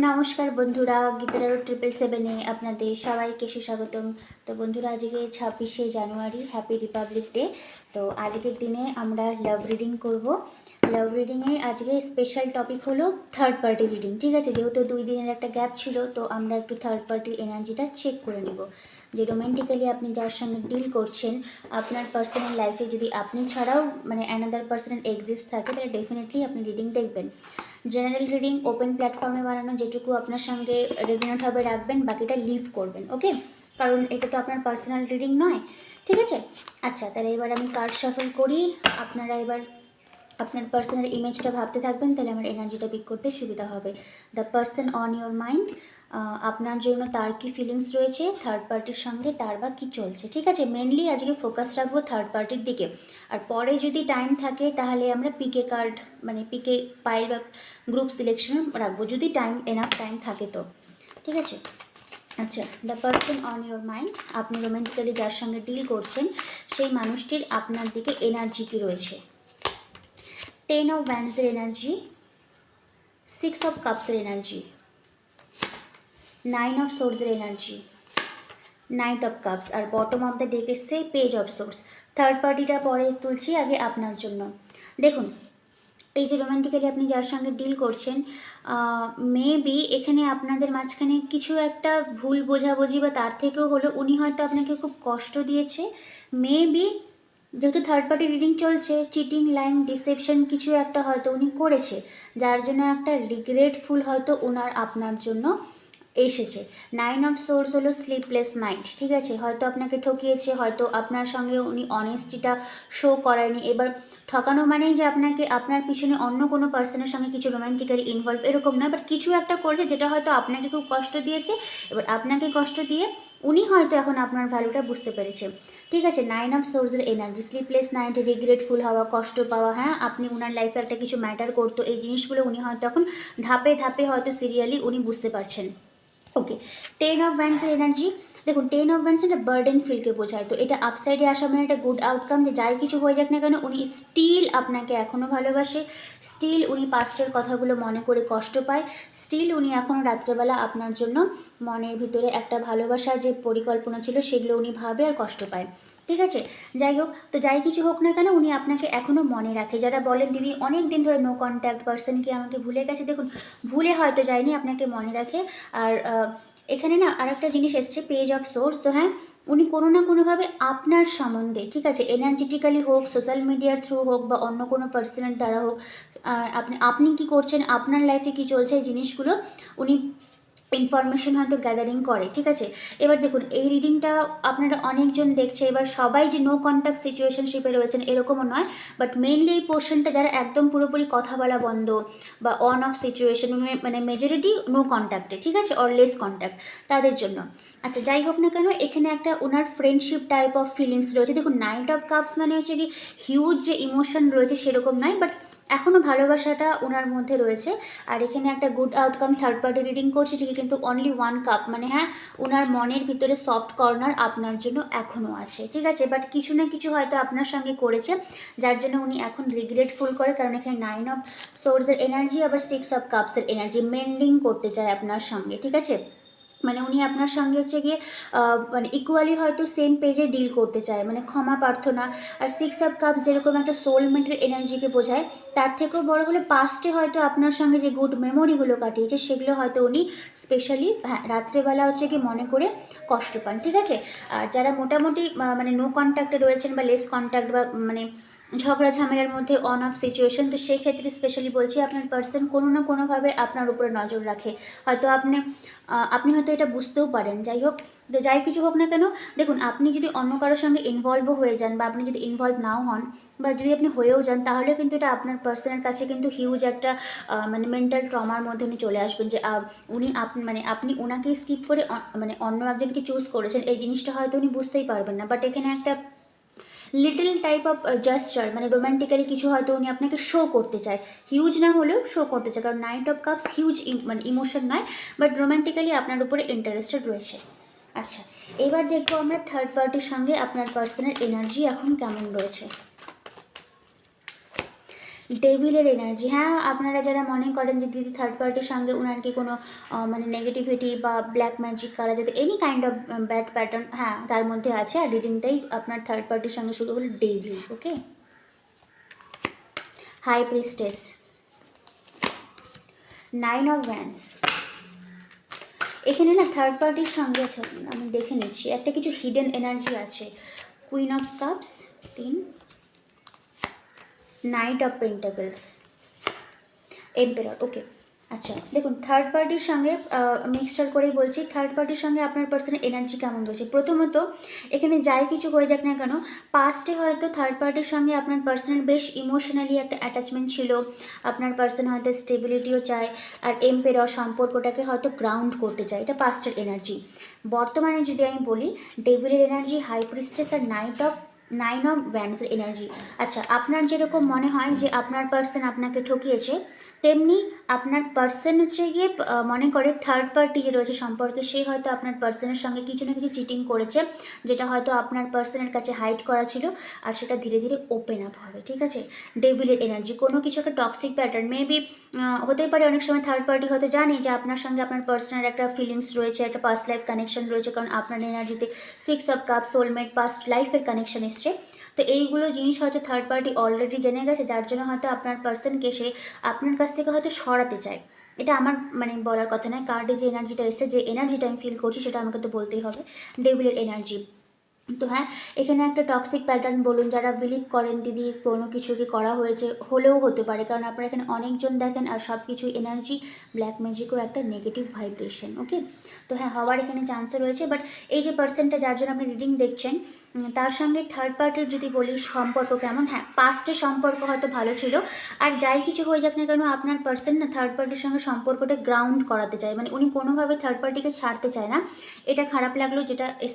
নমস্কার বন্ধুরা গীতারারো ট্রিপল সেভেনে আপনাদের সবাইকে সুস্বাগতম। তো বন্ধুরা, আজকে ছাব্বিশে জানুয়ারি হ্যাপি রিপাবলিক ডে তো আজকের দিনে আমরা লাভ রিডিং করব। লাভ রিডিংয়ে আজকে স্পেশাল টপিক হলো থার্ড পার্টি রিডিং ঠিক আছে, যেহেতু দুই দিনের একটা গ্যাপ ছিল, তো আমরা একটু থার্ড পার্টির এনার্জিটা চেক করে নেব। যে রোম্যান্টিক্যালি আপনি যার সঙ্গে ডিল করছেন, আপনার পার্সোনাল লাইফে যদি আপনি ছাড়াও মানে অ্যানাদার পার্সোনাল এক্সিস্ট থাকে, তাহলে ডেফিনেটলি আপনি রিডিং দেখবেন। জেনারেল রিডিং ওপেন প্ল্যাটফর্মে বানানো, যেটুকু আপনার সঙ্গে রেজনেট হবে রাখবেন, বাকিটা লিভ করবেন ওকে কারণ এটা তো আপনার পার্সোনাল রিডিং নয়, ঠিক আছে? আচ্ছা তাহলে এবার আমি কার্ড শাফল করি। আপনারা এবার আপনার পার্সোনাল ইমেজটা ভাবতে থাকবেন, তাহলে আমার এনার্জিটা পিক করতে সুবিধা হবে। The person on your mind আপনার জন্য তার কি ফিলিংস রয়েছে থার্ড পার্টির সঙ্গে তার বা কী চলছে, ঠিক আছে? মেনলি আজকে ফোকাস রাখব থার্ড পার্টির দিকে। আর পরে যদি টাইম থাকে, তাহলে আমরা পিকে কার্ড মানে পিকে পাইল বা গ্রুপ সিলেকশন রাখব, যদি টাইম এনাফ টাইম থাকে তো। ঠিক আছে? আচ্ছা the person on your mind আপনি রোম্যান্টিক্যালি যার সঙ্গে ডিল করছেন, সেই মানুষটির আপনার দিকে এনার্জি কি রয়েছে? টেন অফ ভ্যান্সের এনার্জি সিক্স অফ কাপসের এনার্জি নাইন অফ সোর্সের এনার্জি নাইট অফ কাপস আর বটম অফ দ্য ডেক এসছে পেজ অফ সোর্স থার্ড পার্টিটা পরে তুলছি আগে আপনার জন্য। দেখুন, এই যে রোম্যান্টিক্যালি আপনি যার সঙ্গে ডিল করছেন মেবি এখানে আপনাদের মাঝখানে কিছু একটা ভুল বোঝাবুঝি বা তার থেকেও হলো, উনি হয়তো আপনাকে খুব কষ্ট দিয়েছে। মেবি যেহেতু থার্ড পার্টি রিডিং চলছে চিটিং লাইন ডিসেপশন কিছু একটা হয়তো উনি করেছে, যার জন্য একটা রিগ্রেটফুল হয়তো ওনার আপনার জন্য। এসেছে। নাইন অফ সোর্স হলো স্লিপলেস নাইট ঠিক আছে? হয়তো আপনাকে ঠকিয়েছে, হয়তো আপনার সঙ্গে উনি অনেস্টিটা শো করায়নি। এবার ঠকানো মানেই যে আপনাকে, আপনার পিছনে অন্য কোনো পার্সনের সঙ্গে কিছু রোম্যান্টিক্যালি ইনভলভ এরকম নয় বাট কিছু একটা করেছে যেটা হয়তো আপনাকে খুব কষ্ট দিয়েছে। এবার আপনাকে কষ্ট দিয়ে উনি হয়তো এখন আপনার ভ্যালুটা বুঝতে পেরেছে। ঠিক আছে? নাইন অফ সোর্সের এনার্জি স্লিপলেস নাইট রিগ্রেটফুল হওয়া, কষ্ট পাওয়া হ্যাঁ? আপনি ওনার লাইফে একটা কিছু ম্যাটার করতো, এই জিনিসগুলো উনি হয়তো এখন ধাপে ধাপে হয়তো সিরিয়ালি উনি বুঝতে পারছেন। ওকে টেন অফ ভ্যান্সের এনার্জি দেখুন টেন অফ ভ্যান্স একটা বার্ডেন ফিলকে বোঝায়। তো এটা আপসাইডে আসা মানে একটা গুড আউটকাম যে যাই কিছু হয়ে যাক না কেন, উনি স্টিল আপনাকে এখনও ভালোবাসে। স্টিল উনি পাস্টের কথাগুলো মনে করে কষ্ট পায়। স্টিল উনি এখনও রাত্রেবেলা আপনার জন্য মনের ভিতরে একটা ভালোবাসার যে পরিকল্পনা ছিল, সেগুলো উনি ভাবে আর কষ্ট পায়। ঠিক আছে? যাই হোক, তো যাই কিছু হোক না কেন উনি আপনাকে এখনও মনে রাখে। যারা বলেন, দিদি, অনেক দিন ধরে নো কন্ট্যাক্ট পার্সন কি আমাকে ভুলে গেছে? দেখুন, ভুলে হয়তো যায়নি, আপনাকে মনে রাখে। আর এখানে না আর একটা জিনিস এসছে পেজ অফ সোর্স তো হ্যাঁ উনি কোনো না কোনোভাবে আপনার সম্বন্ধে, ঠিক আছে এনার্জেটিক্যালি হোক সোশ্যাল মিডিয়ার থ্রু হোক বা অন্য কোনো পার্সনের দ্বারা হোক আপনি আপনি কি করছেন, আপনার লাইফে কি চলছে, এই জিনিসগুলো উনি ইনফরমেশন হয়তো গ্যাদারিং করে, ঠিক আছে? এবার দেখুন, এই রিডিংটা আপনারা অনেকজন দেখছে, এবার সবাই যে নো কন্ট্যাক্ট সিচুয়েশনশিপে রয়েছেন এরকমও নয় বাট মেইনলি এই পোর্শনটা যারা একদম পুরোপুরি কথা বলা বন্ধ বা অন অফ সিচুয়েশন মানে মেজরিটি নো কন্ট্যাক্টে ঠিক আছে? অর লেস কন্ট্যাক্ট তাদের জন্য। আচ্ছা যাই হোক না কেন, এখানে একটা ওনার ফ্রেন্ডশিপ টাইপ অফ ফিলিংস রয়েছে। দেখুন নাইট অফ কাপস মানে হচ্ছে কি হিউজ যে ইমোশন রয়েছে সেরকম নয় বাট এখনও ভালোবাসাটা ওনার মধ্যে রয়েছে। আর এখানে একটা good outcome third party reading করছে ঠিকই কিন্তু অনলি ওয়ান কাপ মানে হ্যাঁ ওনার মনের ভিতরে সফট কর্নার আপনার জন্য এখনও আছে। ঠিক আছে? বাট কিছু না কিছু হয়তো আপনার সঙ্গে করেছে, যার জন্য উনি এখন রিগ্রেটফুল করে, কারণ এখানে নাইন অফ সোর্সের এনার্জি আবার সিক্স অফ কাপসের এনার্জি মেন্ডিং করতে চায় আপনার সঙ্গে। ঠিক আছে? মানে উনি আপনার সঙ্গে হচ্ছে গিয়ে মানে ইকুয়ালি হয়তো সেম পেজে ডিল করতে চায়। মানে ক্ষমা প্রার্থনা আর সিক্স অফ কাপ যেরকম একটা সোলমেন্টের এনার্জিকে বোঝায়, তার থেকেও বড় হলো পাস্টে হয়তো আপনার সঙ্গে যে গুড মেমোরিগুলো কাটিয়েছে, সেগুলো হয়তো উনি স্পেশালি হ্যাঁ রাত্রেবেলা হচ্ছে কি মনে করে কষ্ট পান, ঠিক আছে? আর যারা মোটামুটি মানে নো কন্ট্যাক্টে রয়েছেন বা লেস কন্ট্যাক্ট বা মানে ঝগড়া ঝামেলার মধ্যে অন অফ সিচুয়েশন তো সেই ক্ষেত্রে স্পেশালি বলছি আপনার পার্সন কোনো না কোনোভাবে আপনার উপরে নজর রাখে। হয়তো আপনি আপনি হয়তো এটা বুঝতেও পারেন। যাই হোক, তো যাই কিছু হোক না কেন, দেখুন, আপনি যদি অন্য কারোর সঙ্গে ইনভলভও হয়ে যান বা আপনি যদি ইনভলভ নাও হন বা যদি আপনি হয়েও যান, তাহলে কিন্তু এটা আপনার পার্সনের কাছে কিন্তু হিউজ একটা মানে মেন্টাল ট্রমার মধ্যে উনি চলে আসবেন যে উনি আপ মানে আপনি ওনাকে স্কিপ করে মানে অন্য একজনকে চুজ করেছেন। এই জিনিসটা হয়তো উনি বুঝতেই পারবেন না। বাট এখানে একটা লিটল টাইপ অফ জাস্টার মানে রোম্যান্টিক্যালি কিছু হয়তো উনি আপনাকে শো করতে চায়। হিউজ না হলেও শো করতে চায়, কারণ নাইট অফ কাপস হিউজ মানে ইমোশন নয় বাট রোম্যান্টিক্যালি আপনার উপরে ইন্টারেস্টেড রয়েছে। আচ্ছা এবার দেখব আমরা থার্ড পার্টির সঙ্গে আপনার পার্সনের এনার্জি এখন কেমন রয়েছে। ডেভিলের এনার্জি হ্যাঁ আপনারা যারা মনে করেন যে দিদি থার্ড পার্টির সঙ্গে ওনার কি কোনো মানে নেগেটিভিটি বা ব্ল্যাক ম্যাজিক করা যেতে any kind of bad pattern হ্যাঁ তার মধ্যে আছে। আর রিডিংটাই আপনার থার্ড পার্টির সঙ্গে শুরু হলো devil okay high priestess nine of wands এখানে না থার্ড পার্টির সঙ্গে আমি দেখে নিচ্ছি। একটা কিছু হিডেন এনার্জি আছে। কুইন অফ কাপস তিন। Knight of pentacles emperor okay আচ্ছা দেখুন থার্ড পার্টির সঙ্গে মিক্সচার করেই বলছি থার্ড পার্টির সঙ্গে আপনার পার্সনের এনার্জি কেমন রয়েছে? প্রথমত, এখানে যাই কিছু হয়ে যাক না কেন পাস্টে হয়তো থার্ড পার্টির সঙ্গে আপনার পার্সনের বেশ ইমোশনালি একটা অ্যাটাচমেন্ট ছিল, আপনার পার্সন হয়তো স্টেবিলিটিও চায়, আর এম্পেরর সম্পর্কটাকে হয়তো গ্রাউন্ড করতে চায়, এটা পাস্টের এনার্জি বর্তমানে যদি আমি বলি ডেভিলের এনার্জি হাই প্রিস্টেস আর নাইট অফ নাইন অফ ভ্যান্সের এনার্জি আচ্ছা আপনার যেরকম মনে হয় যে আপনার পার্সন আপনাকে ঠকিয়েছে তেমনি আপনার পার্সন হচ্ছে গিয়ে মনে করে থার্ড পার্টি যে রয়েছে সম্পর্কে, সে হয়তো আপনার পার্সনের সঙ্গে কিছু না কিছু চিটিং করেছে, যেটা হয়তো আপনার পার্সনের কাছে হাইড করা ছিল, আর সেটা ধীরে ধীরে ওপেন আপ হবে, ঠিক আছে? ডেভিলের এনার্জি কোনো কিছু একটা টক্সিক প্যাটার্ন মেবি হতেই পারে অনেক সময় থার্ড পার্টি হয়তো জানে যে আপনার সঙ্গে আপনার পার্সনের একটা ফিলিংস রয়েছে, একটা পাস্ট লাইফ কানেকশন রয়েছে, কারণ আপনার এনার্জিতে six of cup soulmate past লাইফের কানেকশন এসছে। তো এইগুলো জিনিস হয়তো থার্ড পার্টি অলরেডি জেনে গেছে, যার জন্য হয়তো আপনার পার্সনকে সে আপনার কাছ থেকে হয়তো সরাতে চায়। এটা আমার মানে বলার কথা নয়। কার্ডে যে এনার্জিটা এসেছে, যে এনার্জিটা আমি ফিল করছি সেটা আমাকে তো বলতেই হবে। ডেভিলের এনার্জি তো হ্যাঁ এখানে একটা টক্সিক প্যাটার্ন বলুন, যারা বিলিভ করেন দিদি, কোনো কিছু কি করা হয়েছে, হলেও হতে পারে। কারণ আপনারা এখানে অনেকজন দেখেন আর সব কিছু এনার্জি ব্ল্যাক ম্যাজিকও একটা নেগেটিভ ভাইব্রেশন ওকে তো হ্যাঁ হওয়ার এখানে চান্সও রয়েছে বাট এই যে পার্সেন্টটা যার জন্য আপনি রিডিং দেখছেন তার সঙ্গে থার্ড পার্টির যদি বলি সম্পর্ক কেমন? হ্যাঁ পাস্টের সম্পর্ক হয়তো ভালো ছিল। আর যাই কিছু হয়ে যাক না কেন আপনার পার্সন না থার্ড পার্টির সঙ্গে সম্পর্কটা গ্রাউন্ড করাতে চায়। মানে উনি কোনোভাবে থার্ড পার্টিকে ছাড়তে চায় না। এটা খারাপ লাগল যেটা আহ,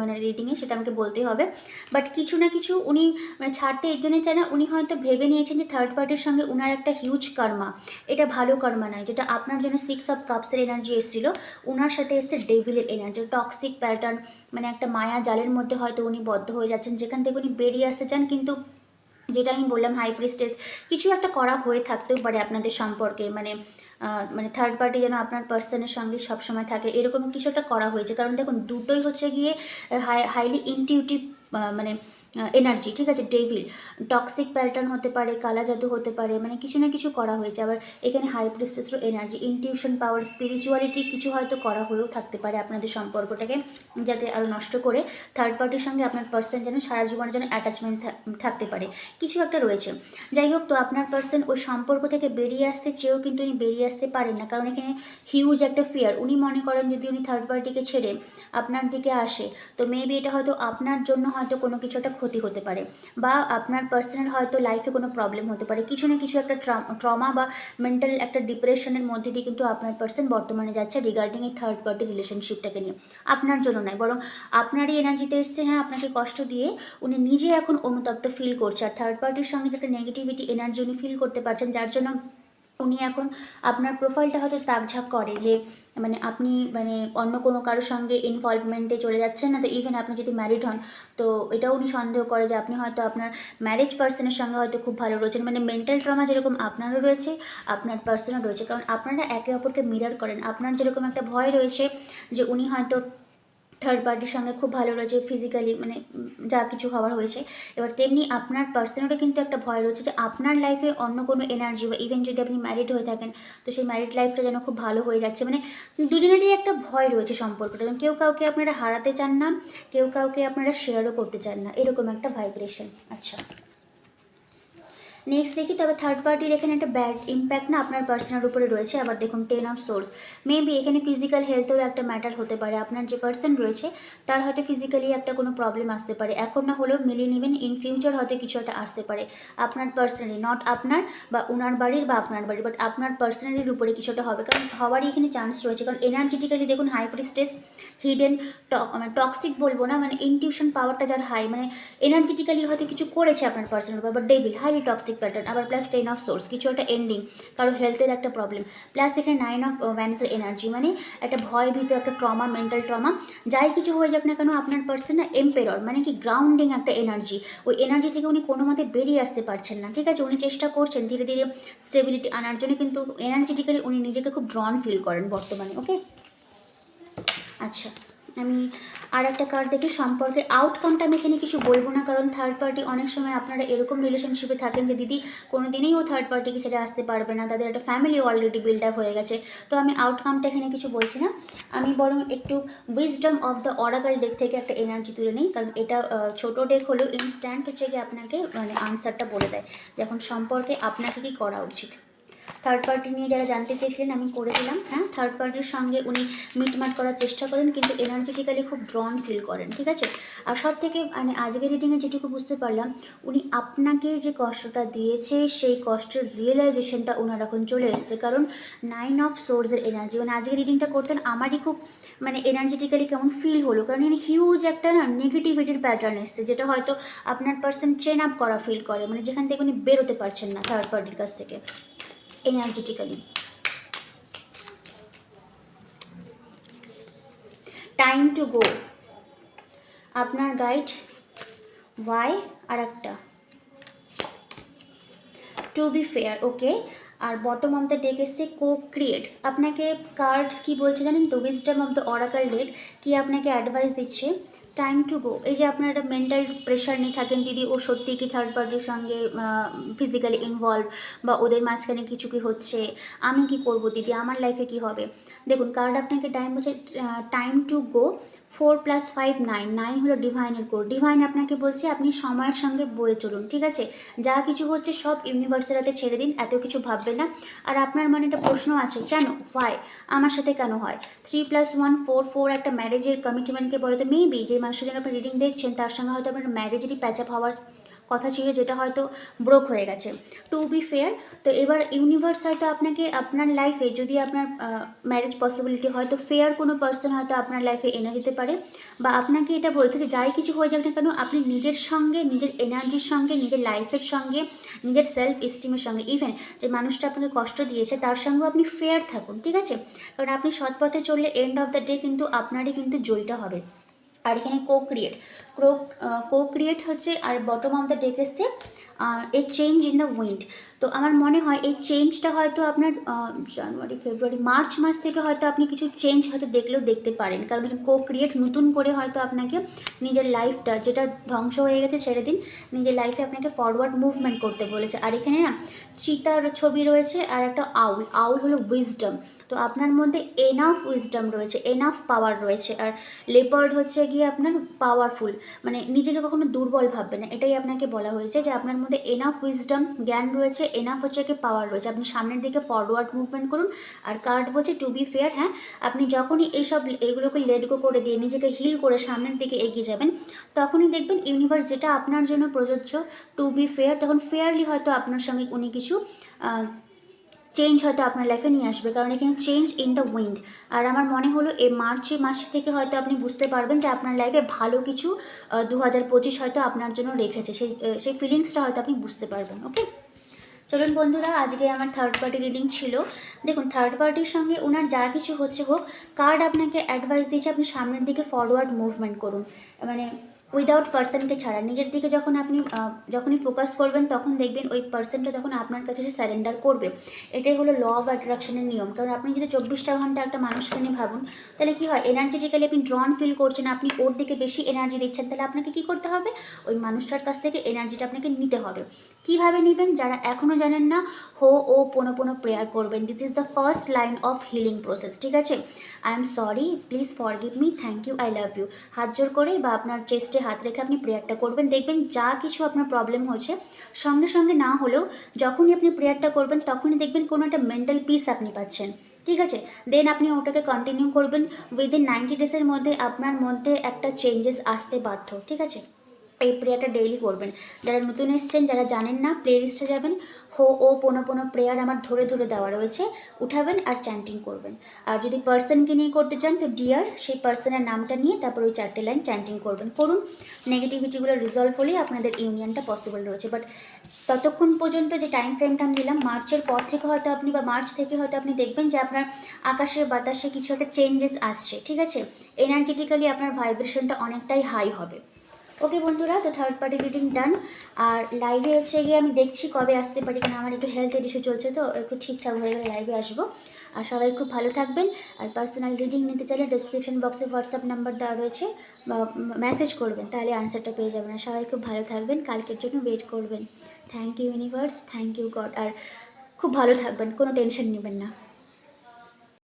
মানে রিডিংয়ে সেটা আমাকে বলতেই হবে। বাট কিছু না কিছু উনি মানে ছাড়তে এর জন্যই চায় না উনি হয়তো ভেবে নিয়েছেন যে থার্ড পার্টির সঙ্গে উনার একটা হিউজ কর্মা এটা ভালো কর্মা নয় যেটা আপনার জন্য সিক্স অফ কাপসের এনার্জি এসেছিল। উনার সাথে এসছে ডেভিলের এনার্জি টক্সিক প্যাটার্ন মানে একটা মায়া জালের মধ্যে হয়তো উনি বদ্ধ হয়ে যাচ্ছেন, যেখান থেকে উনি বেরিয়ে আসতে চান। কিন্তু যেটা আমি বললাম হাই প্রিস্টেস কিছু একটা করা হয়ে থাকতেও পারে আপনাদের সম্পর্কে। মানে মানে থার্ড পার্টি যেন আপনার পার্সনের সঙ্গে সবসময় থাকে, এরকম কিছু একটা করা হয়েছে। কারণ দেখুন, দুটোই হচ্ছে গিয়ে হাই হাইলি ইনটিউটিভ মানে এনার্জি ঠিক আছে? ডেভিল টক্সিক প্যাটার্ন হতে পারে, কালা জাদু হতে পারে মানে কিছু না কিছু করা হয়েছে। আবার এখানে হাই প্রিস্টেসেরও এনার্জি ইনটিউশন পাওয়ার স্পিরিচুয়ালিটি কিছু হয়তো করা হয়েও থাকতে পারে আপনাদের সম্পর্কটাকে, যাতে আরও নষ্ট করে থার্ড পার্টির সঙ্গে আপনার পার্সন যেন সারা জীবনের জন্য অ্যাটাচমেন্ট থাকতে পারে। কিছু একটা রয়েছে। যাই হোক, তো আপনার পার্সন ওই সম্পর্ক থেকে বেরিয়ে আসতে চেয়েও কিন্তু উনি বেরিয়ে আসতে পারেন না। কারণ এখানে হিউজ একটা ফিয়ার উনি মনে করেন যদি উনি থার্ড পার্টিকে ছেড়ে আপনার দিকে আসে, তো মেবি এটা হয়তো আপনার জন্য হয়তো কোনো কিছু একটা ক্ষতি হতে পারে বা আপনার পার্সোনাল হয়তো লাইফে কোনো প্রবলেম হতে পারে। কিছু না কিছু একটা ট্রমা বা মেন্টাল একটা ডিপ্রেশনের মধ্যে দিয়ে কিন্তু আপনার পার্সন বর্তমানে যাচ্ছে রিগার্ডিং এই থার্ড পার্টি রিলেশনশিপটাকে নিয়ে। আপনার জন্য নয়, বরং আপনারই এনার্জিতে এসছে হ্যাঁ আপনাকে কষ্ট দিয়ে উনি নিজে এখন অনুতপ্ত ফিল করছে। আর থার্ড পার্টির সঙ্গে একটা নেগেটিভিটি এনার্জি উনি ফিল করতে পারছেন, যার জন্য উনি এখন আপনার প্রোফাইলটা হয়তো তাকঝাক করে যে মানে আপনি মানে অন্য কোনো কারোর সঙ্গে ইনভলভমেন্টে চলে যাচ্ছেন না, তো ইভেন আপনি যদি ম্যারিড হন, তো এটাও উনি সন্দেহ করে যে আপনি হয়তো আপনার ম্যারেজ পার্সনের সঙ্গে হয়তো খুব ভালো রয়েছেন। মানে মেন্টাল ট্রমা যেরকম আপনারও রয়েছে, আপনার পার্সনও রয়েছে। কারণ আপনারা একে অপরকে মিরার করেন। আপনার যেরকম একটা ভয় রয়েছে যে, উনি হয়তো থার্ড পার্টির সঙ্গে খুব ভালো রয়েছে ফিজিক্যালি মানে যা কিছু হওয়ার হয়েছে। এবার তেমনি আপনার পার্সোনালও কিন্তু একটা ভয় রয়েছে যে আপনার লাইফে অন্য কোনো এনার্জি বা ইভেন যদি আপনি ম্যারিড হয়ে থাকেন, তো সেই ম্যারিড লাইফটা যেন খুব ভালো হয়ে যাচ্ছে। মানে দুজনেরই একটা ভয় রয়েছে সম্পর্কটা। এবং কেউ কাউকে আপনারা হারাতে চান না, কেউ কাউকে আপনারা শেয়ারও করতে চান না। এরকম একটা ভাইব্রেশন আচ্ছা। নেক্সট দেখি, তবে থার্ড পার্টির এখানে একটা ব্যাড ইম্প্যাক্ট না আপনার পার্সনের উপরে রয়েছে। আবার দেখুন টেন অফ সোর্স মেবি এখানে ফিজিক্যাল হেলথেরও একটা ম্যাটার হতে পারে। আপনার যে পার্সন রয়েছে, তার হয়তো ফিজিক্যালি একটা কোনো প্রবলেম আসতে পারে। এখন না হলেও মিলিয়ে নেবেন ইন ফিউচার হয়তো কিছু একটা আসতে পারে। আপনার পার্সনালি নট আপনার বা ওনার বাড়ির বা আপনার বাড়ির বাট আপনার পার্সোনালির উপরে কিছুটা হবে। কারণ হওয়ারই এখানে চান্স রয়েছে। কারণ এনার্জেটিক্যালি দেখুন হাই প্রিস্টেস হিডেন মানে টক্সিক বলব না মানে ইনটিউশন পাওয়ারটা যার হাই মানে এনার্জেটিক্যালি হয়তো কিছু করেছে আপনার পার্সোনাল বা devil highly toxic toxic pattern আবার প্লাস টেন অফ সোর্স কিছু একটা এন্ডিং কারও হেলথের একটা প্রবলেম প্লাস এখানে নাইন অফ ভ্যান্সের এনার্জি মানে একটা ভয় ভীত একটা ট্রমা মেন্টাল ট্রমা যাই কিছু হয়ে যাক না কেন, আপনার পার্সন না এম্পেরর মানে কি গ্রাউন্ডিং একটা এনার্জি ওই এনার্জি থেকে উনি কোনো মতে বেরিয়ে আসতে পারছেন না, ঠিক আছে? উনি চেষ্টা করছেন ধীরে ধীরে স্টেবিলিটি আনার জন্য, কিন্তু এনার্জেটিক্যালি উনি নিজেকে খুব ড্রন ফিল করেন বর্তমানে ওকে আচ্ছা। আমি আর একটা কার্ড দেখি, সম্পর্কের আউটকামটা আমি এখানে কিছু বলব না, কারণ থার্ড পার্টি অনেক সময় আপনারা এরকম রিলেশনশিপে থাকেন যে দিদি কোনো দিনই ও থার্ড পার্টিকে ছেড়ে আসতে পারবে না, তাদের একটা ফ্যামিলি অলরেডি বিল্ড আপ হয়ে গেছে। তো আমি আউটকামটা এখানে কিছু বলছি না, আমি বরং একটু wisdom of the oracle deck থেকে একটা এনার্জি তুলে নিই, কারণ এটা ছোট ডেক হলেও ইনস্ট্যান্ট হচ্ছে গিয়ে আপনাকে মানে আনসারটা বলে দেয়। যখন সম্পর্কে আপনাকে কি করা উচিত। থার্ড পার্টি নিয়ে যারা জানতে চেয়েছিলেন, আমি করে দিলাম। হ্যাঁ থার্ড পার্টির সঙ্গে উনি মিটমাট করার চেষ্টা করেন, কিন্তু এনার্জেটিক্যালি খুব ড্রন ফিল করেন, ঠিক আছে? আর সব থেকে মানে আজকের রিডিংয়ে যেটুকু বুঝতে পারলাম, উনি আপনাকে যে কষ্টটা দিয়েছে, সেই কষ্টের রিয়েলাইজেশনটা ওনার এখন চলে এসছে। কারণ নাইন অফ সোর্সের এনার্জি মানে আজকে রিডিংটা করতেন, আমারই খুব মানে এনার্জেটিক্যালি কেমন ফিল হলো। কারণ এখানে হিউজ একটা না নেগেটিভিটির প্যাটার্ন এসছে, যেটা হয়তো আপনার পার্সন চেন আপ করা ফিল করে মানে যেখান থেকে উনি বেরোতে পারছেন না থার্ড পার্টির কাছ থেকে। এনার্জেটিক্যালি টাইম টু গো আপনার গাইড ওয়াই আর একটা? টু বি ফেয়ার ওকে আর বটম অফ দ্য ডেক এসছে কো ক্রিয়েট আপনাকে কার্ড কি বলছে জানেন? তো wisdom of the oracle deck কি আপনাকে অ্যাডভাইস দিচ্ছে? টাইম টু গো এই যে আপনার একটা মেন্টাল প্রেশার নিয়ে থাকেন, দিদি, ও সত্যি কি থার্ড পার্টির সঙ্গে ফিজিক্যালি ইনভলভ বা ওদের মাঝখানে কিছু কি হচ্ছে? আমি কি করব দিদি? আমার লাইফে কি হবে? দেখুন কার্ড আপনাকে টাইম বলছে time to go four plus five nine nine হলো ডিভাইনের কোড ডিভাইন আপনাকে বলছে, আপনি সময়ের সঙ্গে বয়ে চলুন, ঠিক আছে? যা কিছু হচ্ছে সব ইউনিভার্সের হাতে ছেড়ে দিন, এত কিছু ভাববেন না। আর আপনার মনে একটা প্রশ্ন আছে, কেন? হোয়াই আমার সাথে কেন হয়? Three plus one four four একটা ম্যারেজের কমিটমেন্টকে বলে তো মেবি যে মানুষের জন্য আপনি রিডিং দেখছেন, তার সঙ্গে হয়তো আপনার ম্যারেজেরই প্যাচ আপ হওয়ার কথা ছিল যেটা হয়তো ব্রোক হয়ে গেছে। টু বি ফেয়ার তো এবার ইউনিভার্স হয়তো আপনাকে আপনার লাইফে যদি আপনার ম্যারেজ পসিবিলিটি হয়তো ফেয়ার কোনো পার্সন হয়তো আপনার লাইফে এনে দিতে পারে। বা আপনাকে এটা বলছে যে যাই কিছু হয়ে যাক না কেন, আপনি নিজের সঙ্গে, নিজের এনার্জির সঙ্গে, নিজের লাইফের সঙ্গে, নিজের সেলফ এস্টিমের সঙ্গে ইভেন যে মানুষটা আপনাকে কষ্ট দিয়েছে, তার সঙ্গেও আপনি ফেয়ার থাকুন, ঠিক আছে? কারণ আপনি সৎ পথে চললে এন্ড অফ দ্য ডে কিন্তু আপনারই কিন্তু জয়টা হবে। আর এখানে কো ক্রিয়েট ক্রো কো ক্রিয়েট হচ্ছে আর বটম অফ দ্য ডেক এসছে a change in the wind তো আমার মনে হয় এই চেঞ্জটা হয়তো আপনার জানুয়ারি, ফেব্রুয়ারি, মার্চ মাস থেকে হয়তো আপনি কিছু চেঞ্জ হয়তো দেখলেও দেখতে পারেন। কারণ কো ক্রিয়েট নতুন করে হয়তো আপনাকে নিজের লাইফটা যেটা ধ্বংস হয়ে গেছে ছেড়ে দিন, নিজের লাইফে আপনাকে ফরওয়ার্ড মুভমেন্ট করতে বলেছে। আর এখানে না, চিতার ছবি রয়েছে আর একটা আউল আউল হলো উইজডম তো আপনার মধ্যে এনাফ উইজডম রয়েছে এনাফ পাওয়ার রয়েছে। আর লেপার্ড হচ্ছে গিয়ে আপনার পাওয়ারফুল মানে নিজেকে কখনো দুর্বল ভাববে না। এটাই আপনাকে বলা হয়েছে যে আপনার মধ্যে এনাফ উইজডম জ্ঞান রয়েছে এনাফ হচ্ছে কি পাওয়ার রয়েছে। আপনি সামনের দিকে ফরওয়ার্ড মুভমেন্ট করুন। আর কার্ড বলছে টু বি ফেয়ার হ্যাঁ আপনি যখনই এইসব এগুলোকে লেট গো করে দিয়ে নিজেকে হিল করে সামনের দিকে এগিয়ে যাবেন, তখনই দেখবেন ইউনিভার্স যেটা আপনার জন্য প্রযোজ্য টু বি ফেয়ার তখন ফেয়ারলি হয়তো আপনার সঙ্গে উনি কিছু চেঞ্জ হয়তো আপনার লাইফে নিয়ে আসবে, কারণ এখানে চেঞ্জ ইন দ্য উইন্ড আর আমার মনে হলো এই মার্চ মাস থেকে হয়তো আপনি বুঝতে পারবেন যে আপনার লাইফে ভালো কিছু দু হাজার পঁচিশ হয়তো আপনার জন্য রেখেছে। সেই সেই ফিলিংসটা হয়তো আপনি বুঝতে পারবেন ওকে চলুন বন্ধুরা, আজকে আমার থার্ড পার্টি রিডিং ছিল। দেখুন থার্ড পার্টির সঙ্গে ওনার যা কিছু হচ্ছে হোক কার্ড আপনাকে অ্যাডভাইস দিয়েছে, আপনি সামনের দিকে ফরওয়ার্ড মুভমেন্ট করুন। মানে উইদাউট পার্সনকে ছাড়া। নিজের দিকে যখন আপনি যখনই ফোকাস করবেন, তখন দেখবেন ওই পার্সনটা তখন আপনার কাছে সে স্যারেন্ডার করবে। এটাই হলো ল অফ অ্যাট্রাকশনের নিয়ম। কারণ আপনি যদি চব্বিশটা ঘণ্টা একটা মানুষকে নিয়ে ভাবুন, তাহলে কী হয়? এনার্জেটিক্যালি আপনি ড্রন ফিল করছেন, আপনি ওর দিকে বেশি এনার্জি দিচ্ছেন, তাহলে আপনাকে কী করতে হবে? ওই মানুষটার কাছ থেকে এনার্জিটা আপনাকে নিতে হবে। কীভাবে নেবেন? যারা এখনও জানেন না, হো, ও, পোনো পোনো প্রেয়ার করবেন। This is the first line of healing process ঠিক আছে? I am sorry please forgive me thank you I love you হাত জোর করে বা আপনার চেস্টে হাত রেখে আপনি প্রেয়ারটা করবেন, দেখবেন যা কিছু আপনার প্রবলেম হচ্ছে, সঙ্গে সঙ্গে না হলেও যখনই আপনি প্রেয়ারটা করবেন, তখনই দেখবেন কোনো একটা মেন্টাল পিস আপনি পাচ্ছেন। ঠিক আছে? দেন আপনি ওটাকে কন্টিনিউ করবেন। উইদিন নাইনটি ডেজের মধ্যে আপনার মধ্যে একটা চেঞ্জেস আসতে বাধ্য। ঠিক আছে? এই প্রেয়ারটা ডেইলি করবেন। যারা নতুন এসছেন, যারা জানেন না প্লে লিস্টে যাবেন, হো, ও, পোনো পোনো প্রেয়ার আমার ধরে ধরে দেওয়া রয়েছে। উঠাবেন আর চ্যান্টিং করবেন। আর যদি পার্সনকে নিয়ে করতে চান, তো ডিয়ার সেই পার্সনের নামটা নিয়ে তারপর ওই চারটে লাইন চ্যান্টিং করবেন। করুন। নেগেটিভিটিগুলো রিজলভ হলেই আপনাদের ইউনিয়নটা পসিবল রয়েছে। বাট ততক্ষণ পর্যন্ত যে টাইম ফ্রেমটা আমি দিলাম মার্চের পর থেকে হয়তো আপনি বা মার্চ থেকে হয়তো আপনি দেখবেন যে আপনার আকাশে, বাতাসে কিছু একটা চেঞ্জেস আসছে, ঠিক আছে? এনার্জেটিক্যালি আপনার ভাইব্রেশনটা অনেকটাই হাই হবে। ওকে বন্ধুরা, তো থার্ড পার্টি রিডিং ডান আর লাইভে হচ্ছে গিয়ে আমি দেখছি কবে আসতে পারি কারণ আমার একটু হেলথের ইস্যু চলছে তো, একটু ঠিকঠাক হয়ে গেলে লাইভে আসব। আর সবাই খুব ভালো থাকবেন। আর পার্সোনাল রিডিং নিতে চাইলে ডিসক্রিপশন বক্সে হোয়াটসঅ্যাপ নাম্বার দেওয়া রয়েছে। মেসেজ করবেন, তাহলে আনসারটা পেয়ে যাবেন। আর সবাই খুব ভালো থাকবেন, কালকের জন্য ওয়েট করবেন। Thank you universe thank you God আর খুব ভালো থাকবেন, কোনো টেনশন নেবেন না।